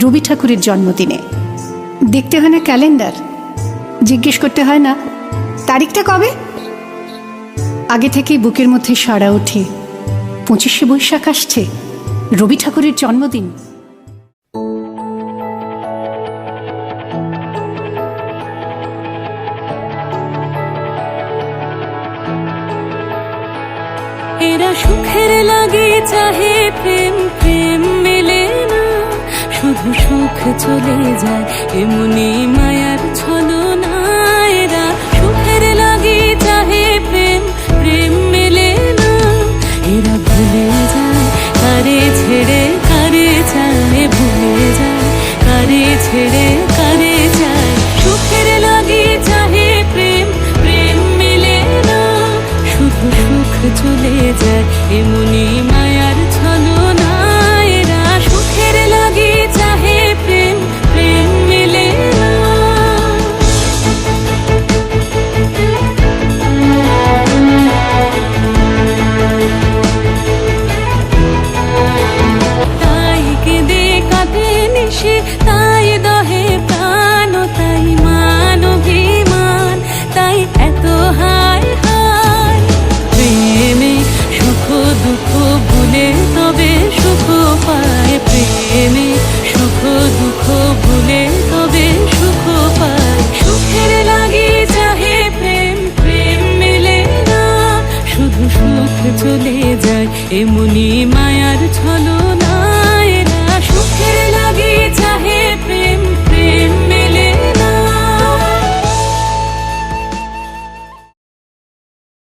রবি ঠাকুরের জন্মদিনে। দেখতে হয় না ক্যালেন্ডার? জিজ্ঞেস করতে হয় না, তারিখটা কবে? আগে থেকেই বুকের মধ্যে সাড়া ওঠে। পঁচিশে বৈশাখ আসছে, রবি ঠাকুরের জন্মদিন। এরা সুখের লাগে, চাহে প্রেম প্রেম। সুখ চলে যায়, এমনি মায়ার ছলো না এরা সুখের লাগে চাহে প্রেম প্রেম মেলে না। এরা ভুলে যায়, কারে ছেড়ে কারে চায় ভুলে যায়, কারে ছেড়ে কারে চায় সুখের লাগে চাহে প্রেম প্রেম মেলে না। শুধু সুখ চলে যায়, এমনি মায়ার ছলো পায় প্রেমে সুখ দুঃখ ভুলে তবে সুখ পায় সুখের লাগে চাহে প্রেম প্রেম মেলে না। শুধু সুখ চলে যায়, এমনি মায়ার ছলো